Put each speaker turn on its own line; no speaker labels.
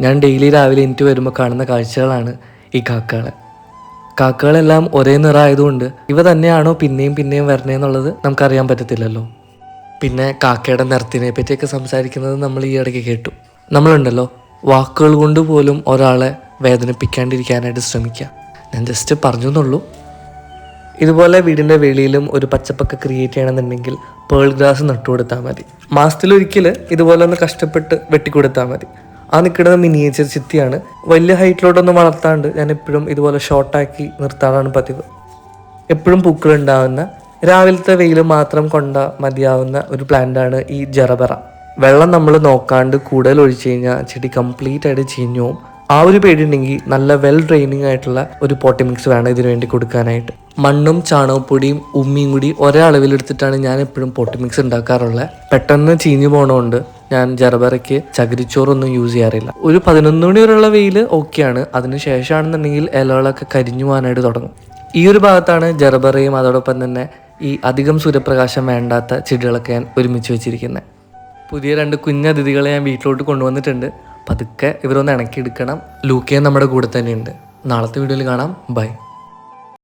ഞാൻ ഡെയിലി രാവിലെ എനിക്ക് വരുമ്പോൾ കാണുന്ന കാഴ്ചകളാണ് ഈ കാക്കകളെ കാക്കകളെല്ലാം ഒരേ നിറമായതുകൊണ്ട് ഇവ തന്നെയാണോ പിന്നെയും പിന്നെയും വരണേ എന്നുള്ളത് നമുക്കറിയാൻ പറ്റത്തില്ലല്ലോ. പിന്നെ കാക്കയുടെ നിറത്തിനെ പറ്റിയൊക്കെ സംസാരിക്കുന്നത് നമ്മൾ ഈ ഇടയ്ക്ക് കേട്ടു. നമ്മളുണ്ടല്ലോ വാക്കുകൾ കൊണ്ട് പോലും ഒരാളെ വേദനിപ്പിക്കാണ്ടിരിക്കാനായിട്ട് ശ്രമിക്കുക. ഞാൻ ജസ്റ്റ് പറഞ്ഞു എന്നുള്ളൂ. ഇതുപോലെ വീടിന്റെ വെളിയിലും ഒരു പച്ചപ്പൊക്കെ ക്രിയേറ്റ് ചെയ്യണമെന്നുണ്ടെങ്കിൽ പേൾ ഗ്രാസ് നട്ടുകൊടുത്താൽ മതി. മാസത്തിലൊരിക്കൽ ഇതുപോലെ ഒന്ന് കഷ്ടപ്പെട്ട് വെട്ടിക്കൊടുത്താൽ മതി. ആ നിൽക്കുന്നത് മിനിയേച്ചർ ചിത്തിയാണ്. വലിയ ഹൈറ്റിലോട്ടൊന്നും വളർത്താണ്ട് ഞാൻ എപ്പോഴും ഇതുപോലെ ഷോർട്ടാക്കി നിർത്താറാണ് പതിവ്. എപ്പോഴും പൂക്കളുണ്ടാവുന്ന രാവിലത്തെ വെയിൽ മാത്രം കൊണ്ട മതിയാവുന്ന ഒരു പ്ലാന്റാണ് ഈ ജറബറ. വെള്ളം നമ്മൾ നോക്കാണ്ട് കൂടുതൽ ഒഴിച്ചു കഴിഞ്ഞാൽ ചെടി കംപ്ലീറ്റ് ആയിട്ട് ചീഞ്ഞു ആ ഒരു പേടിയുണ്ടെങ്കിൽ നല്ല വെൽ ഡ്രെയിനിങ് ആയിട്ടുള്ള ഒരു പോട്ടി മിക്സ് വേണം ഇതിനു വേണ്ടി കൊടുക്കാനായിട്ട്. മണ്ണും ചാണകപ്പൊടിയും ഉമ്മിയും കൂടി ഒരേ അളവിലെടുത്തിട്ടാണ് ഞാൻ എപ്പോഴും പോട്ടി മിക്സ് ഉണ്ടാക്കാറുള്ളത് പെട്ടെന്ന് ചീഞ്ഞു പോണതുകൊണ്ട് ഞാൻ ജർബറയ്ക്ക് ചകിരിച്ചോറൊന്നും യൂസ് ചെയ്യാറില്ല. ഒരു പതിനൊന്ന് മണി വരെയുള്ള വെയിൽ ഓക്കെയാണ്. അതിന് ശേഷമാണെന്നുണ്ടെങ്കിൽ ഇലകളൊക്കെ കരിഞ്ഞു പോകാനായിട്ട് തുടങ്ങും. ഈ ഒരു ഭാഗത്താണ് ജർബറയും അതോടൊപ്പം തന്നെ ഈ അധികം സൂര്യപ്രകാശം വേണ്ടാത്ത ചെടികളൊക്കെ ഞാൻ ഒരുമിച്ച് വെച്ചിരിക്കുന്നത്. പുതിയ രണ്ട് കുഞ്ഞതിഥികളെ ഞാൻ വീട്ടിലോട്ട് കൊണ്ടുവന്നിട്ടുണ്ട്. പതുക്കെ ഇവരൊന്ന് ഇണക്കിയെടുക്കണം. ലൂക്കേ നമ്മുടെ കൂടെ തന്നെയുണ്ട്. നാളത്തെ വീഡിയോയിൽ കാണാം. ബൈ.